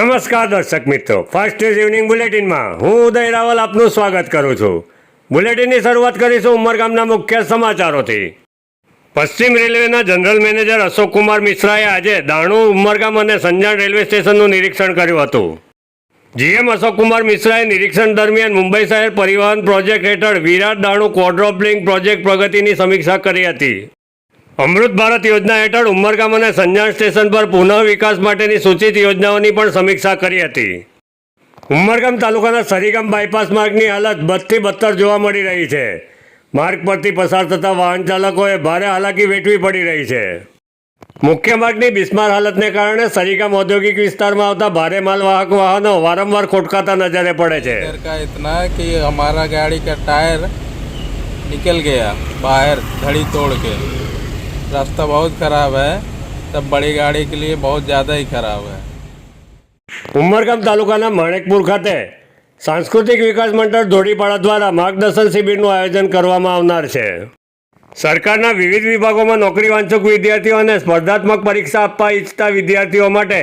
નમસ્કાર દર્શક મિત્રો. ફર્સ્ટ ન્યૂઝ ઇવનિંગ બુલેટિનમાં હું ઉદય રાવલ આપનું સ્વાગત કરું છું. બુલેટિનની શરૂઆત કરીશું ઉમરગામના મુખ્ય સમાચારોથી. પશ્ચિમ રેલવેના જનરલ મેનેજર અશોક કુમાર મિશ્રાએ આજે દાણુ, ઉમરગામ અને સંજાણ રેલવે સ્ટેશનનું નિરીક્ષણ કર્યું હતું. જીએમ અશોક કુમાર મિશ્રાએ નિરીક્ષણ દરમિયાન મુંબઈ શહેર પરિવહન પ્રોજેક્ટ હેઠળ વિરાટ દાણુ ક્વોડ્રોપલિંગ પ્રોજેક્ટ પ્રગતિની સમીક્ષા કરી હતી. અમૃત ભારત યોજના હેઠળ ઉમરગામ અને સંજાણ સ્ટેશન પર પુનઃ વિકાસ માટેની સૂચિત યોજનાઓની પણ સમીક્ષા કરી હતી ઉમરગામ તાલુકાના સરીગામ બાયપાસ માર્ગની હાલત બદથી બદતર જોવા મળી રહી છે માર્ગ પરથી પસાર થતા વાહન ચાલકોએ ભારે હાલાકી વેઠવી પડી રહી છે મુખ્ય માર્ગની બિસ્માર હાલતને કારણે સરીગામ ઔદ્યોગિક વિસ્તારમાં આવતા ભારે માલવાહક વાહનો વારંવાર ખોટકાતા નજરે પડે છે टायर का इतना कि हमारा गाड़ी का टायर निकल गया बाहर धड़ी तोड़ के रास्ता बहुत खराब है तब बड़ी गाड़ी के लिए बहुत ज़्यादा ही खराब है ઉમરગામ તાલુકાના માણેકપુર ખાતે સાંસ્કૃતિક વિકાસ મંડળ ધોડીપાડા દ્વારા માર્ગદર્શન શિબિરનું આયોજન કરવામાં આવનાર છે સરકારના વિવિધ વિભાગોમાં નોકરી વાંચક વિદ્યાર્થીઓ અને સ્પર્ધાત્મક પરીક્ષા આપવા ઈચ્છતા વિદ્યાર્થીઓ માટે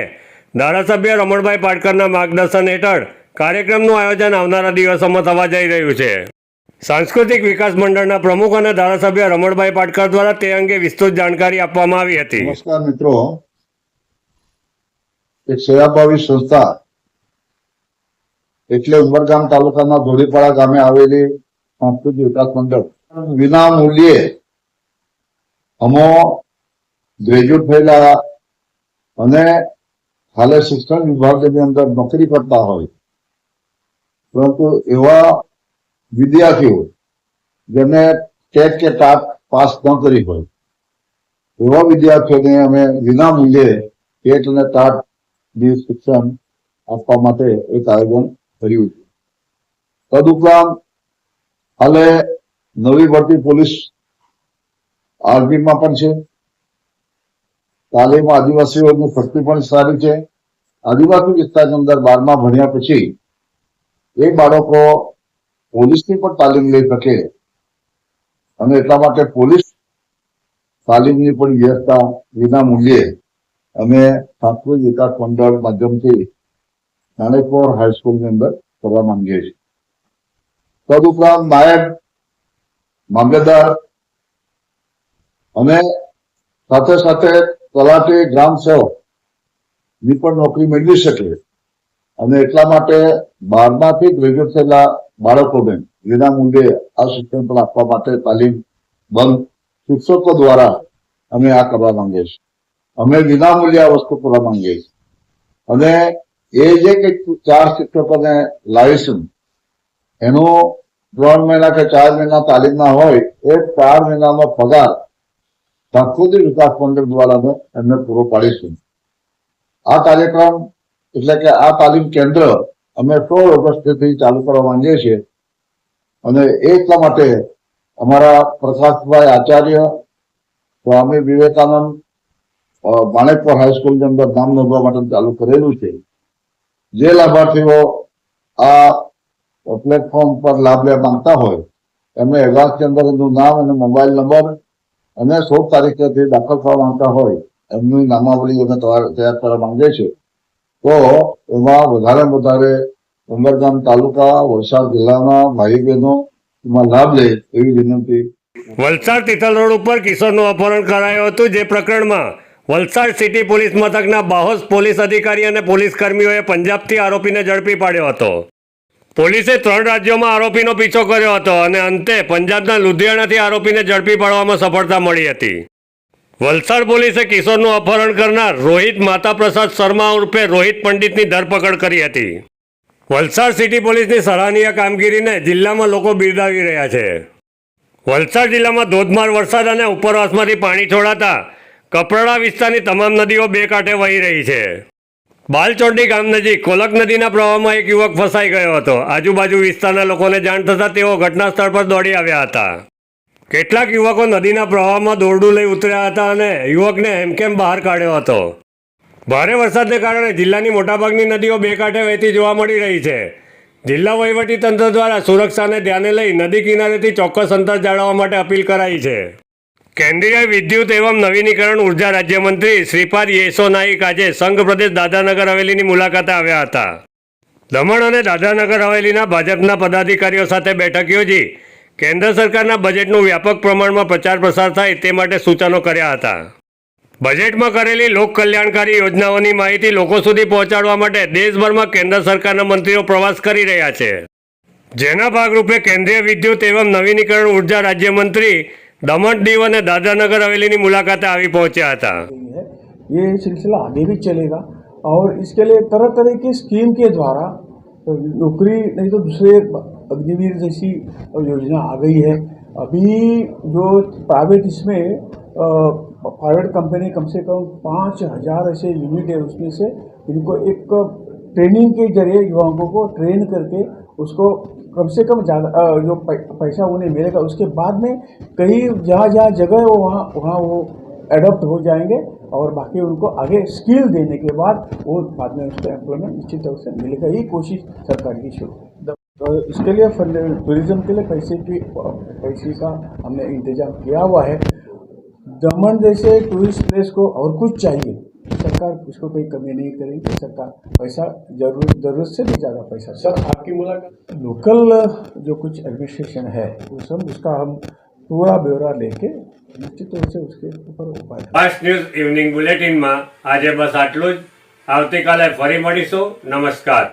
ધારાસભ્ય રમણભાઈ પાટકરના માર્ગદર્શન હેઠળ કાર્યક્રમનું આયોજન આવનારા દિવસોમાં થવા જઈ રહ્યું છે સાંસ્કૃતિક વિકાસ મંડળના પ્રમુખ અને ધારાસભ્ય રમણભાઈ પાટકર દ્વારા તે અંગે વિસ્તૃત જાણકારી આપવામાં આવી હતી. નમસ્કાર મિત્રો. એક સેવાભાવી સંસ્થા એટલે ઉમરગામ તાલુકાના ધોળીપાડા ગામે આવેલી સાંસ્કૃતિક વિકાસ મંડળ. વિના મૂલ્યે અમો ગ્રેજ્યુએટ થયેલા અને હાલે શિક્ષણ વિભાગની અંદર નોકરી કરતા હોય. પરંતુ એવા વિદ્યાર્થીઓ, જેમને ટેટ કે ટાપ પાસ ન કરી હોય, એવા વિદ્યાર્થીઓને અમે વિના ટેટ અને ટાટની શિક્ષણ આપવા માટે એક આયોજન કર્યું છે. તદુપરાંત હાલે નવી ભરતી પોલીસ આર્મીમાં પણ છે. તાલીમ આદિવાસીઓની શક્તિ પણ સારી છે. આદિવાસી વિસ્તારની અંદર બારમા ભણ્યા પછી એ બાળકો પોલીસની પણ તાલીમ લઈ શકે. અને એટલા માટે પોલીસ તાલીમની પણ વ્યવસ્થા વિના મૂલ્યે અમે સાંસ્કૃતિક વિકાસ મંડળ માધ્યમથી નાણેશ્વર હાઈસ્કૂલની અંદર કરવા માંગીએ છીએ. તદુપરાંત નાયબ મામલેદાર અને સાથે સાથે તલાટી ગ્રામ સેવકની પણ નોકરી મેળવી શકે. અને એટલા માટે બારમાંથી ગ્રેજ્યુએટ થયેલા બાળકોને વિના મૂલ્યે આ શિક્ષણ પણ આપવા માટે તાલીમ બંધ શિક્ષકો દ્વારા અમે આ કરવા માંગીએ છીએ. અમે વિનામૂલ્યે આ વસ્તુ કરવા માંગીએ છીએ. અને એ જે કંઈક ચાર શિક્ષકોને લાવીશું એનો ત્રણ મહિના કે ચાર મહિના તાલીમના હોય, એ ચાર મહિનાનો પગાર સાંસ્કૃતિક વિકાસ મંડળ દ્વારા એમને પૂરો પાડીશું. આ કાર્યક્રમ એટલે કે આ તાલીમ કેન્દ્ર અમે સોળ ઓગસ્ટથી ચાલુ કરવા માંગીએ છીએ. અને એટલા માટે અમારા પ્રકાશભાઈ આચાર્ય, સ્વામી વિવેકાનંદ માણેકપુર હાઈસ્કૂલની અંદર નામ નોંધવા માટે ચાલુ કરેલું છે. જે લાભાર્થીઓ આ પ્લેટફોર્મ પર લાભ લેવા માંગતા હોય, એમને એડવાન્સની અંદર એમનું નામ અને મોબાઈલ નંબર અને સોળ તારીખેથી દાખલ થવા માંગતા હોય, એમની નામાવલી અમે તૈયાર કરવા માંગીએ છીએ. તો એમાં વધારે વધારે ઉમરગામ તાલુકા, વલસાડ જિલ્લાના ભાઈ બહેનો એમાં લાભ લે એવી વિનંતી. વલસાડ તિથલ રોડ ઉપર કિશોરનું અપહરણ કરાયું હતું જે પ્રકરણમાં વલસાડ સિટી પોલીસ મથકના બાહોશ પોલીસ અધિકારી અને પોલીસ કર્મીઓએ પંજાબથી આરોપીને ઝડપી પાડ્યો હતો. પોલીસે ત્રણ રાજ્યોમાં આરોપીનો પીછો કર્યો હતો અને અંતે પંજાબના લુધિયાણાથી આરોપીને ઝડપી પાડવામાં સફળતા મળી હતી. વલસાડ પોલીસે કિશોરનું અપહરણ કરનાર રોહિત માતા પ્રસાદ શર્મા ઉર્ફે રોહિત પંડિતની ધરપકડ કરી હતી. વલસાડ સિટી પોલીસની સરાહનીય કામગીરીને જિલ્લામાં લોકો બિરદાવી રહ્યા છે. વલસાડ જિલ્લામાં ધોધમાર વરસાદ અને ઉપરવાસમાંથી પાણી છોડાતા કપરાડા વિસ્તારની તમામ નદીઓ બે કાંઠે વહી રહી છે. બાલચોંડી ગામ નજીક કોલક નદીના પ્રવાહમાં એક યુવક ફસાઈ ગયો હતો. આજુબાજુ વિસ્તારના લોકોને જાણ થતાં તેઓ ઘટના સ્થળ પર દોડી આવ્યા હતા. કેટલાક યુવકો નદીના પ્રવાહમાં દોરડું લઈ ઉતર્યા હતા અને યુવકને હેમકેમ બહાર કાઢ્યો હતો? ભારે વરસાદને કારણે જિલ્લાની મોટાભાગની નદીઓ બે કાંઠે વહેતી જોવા મળી રહી છે. જિલ્લા વહીવટી તંત્ર દ્વારા સુરક્ષાને ધ્યાને લઈ નદી કિનારેથી ચોક્કસ અંતર જાળવવા માટે અપીલ કરાઈ છે. કેન્દ્રીય વિદ્યુત એવં નવીનીકરણ ઊર્જા રાજ્યમંત્રી શ્રીપાદ યેસો નાઈક આજે સંઘ પ્રદેશ દાદાનગર હવેલીની મુલાકાતે આવ્યા હતા. દમણ અને દાદાનગર હવેલીના ભાજપના પદાધિકારીઓ સાથે બેઠક યોજી કેન્દ્ર સરકારના બજેટનું વ્યાપક પ્રમાણમાં પ્રચાર પ્રસાર થાય તે માટે સૂચનો કર્યા હતા બજેટમાં કરેલી લોક કલ્યાણકારી યોજનાઓની માહિતી લોકો સુધી પહોંચાડવા માટે દેશભરમાં કેન્દ્ર સરકારના મંત્રીઓ પ્રવાસ કરી રહ્યા છે જેના ભાગરૂપે કેન્દ્રીય વિદ્યુત એવં નવીનીકરણ ઉર્જા રાજ્યમંત્રી દમણ દીવ અને દાદરાનગર હવેલીની મુલાકાતે આવી પહોંચ્યા હતા गई है ये सिलसिला आगे भी चलेगा और इसके लिए तरह तरह की स्कीम के द्वारा नौकरी नहीं तो दूसरे अग्निवीर जैसी योजना आ गई है अभी जो प्राइवेट इसमें प्राइवेट कंपनी कम से कम पाँच हज़ार ऐसे यूनिट है उसमें से इनको एक ट्रेनिंग के ज़रिए युवाओं को ट्रेन करके उसको कम से कम ज़्यादा जो पैसा उन्हें मिलेगा, उसके बाद में कहीं जहाँ जहाँ जगह वो वहाँ वहाँ वो एडॉप्ट हो जाएँगे और बाकी उनको आगे स्किल देने के बाद वो बाद में उसको एम्प्लॉयमेंट निश्चित रूप से मिलेगा यही कोशिश सरकार की शुरू। तो इसके लिए फंड टूरिज्म के लिए पैसे की पैसे का हमने इंतजाम किया हुआ है दमन जैसे टूरिस्ट प्लेस को और कुछ चाहिए सरकार उसको कोई कमी नहीं करेगी सरकार पैसा जरूरत जरूरत से भी ज़्यादा पैसा सर आपकी मुलाकात लोकल जो कुछ एडमिनिस्ट्रेशन है वो सब उसका हम पूरा ब्यौरा लेके निश्चित रूप से उसके ऊपर उपाय ફાસ્ટ ન્યૂઝ ઇવનિંગ બુલેટિનમાં આજે બસ આટલું જ આવતીકાલે ફરી મળીશું નમસ્કાર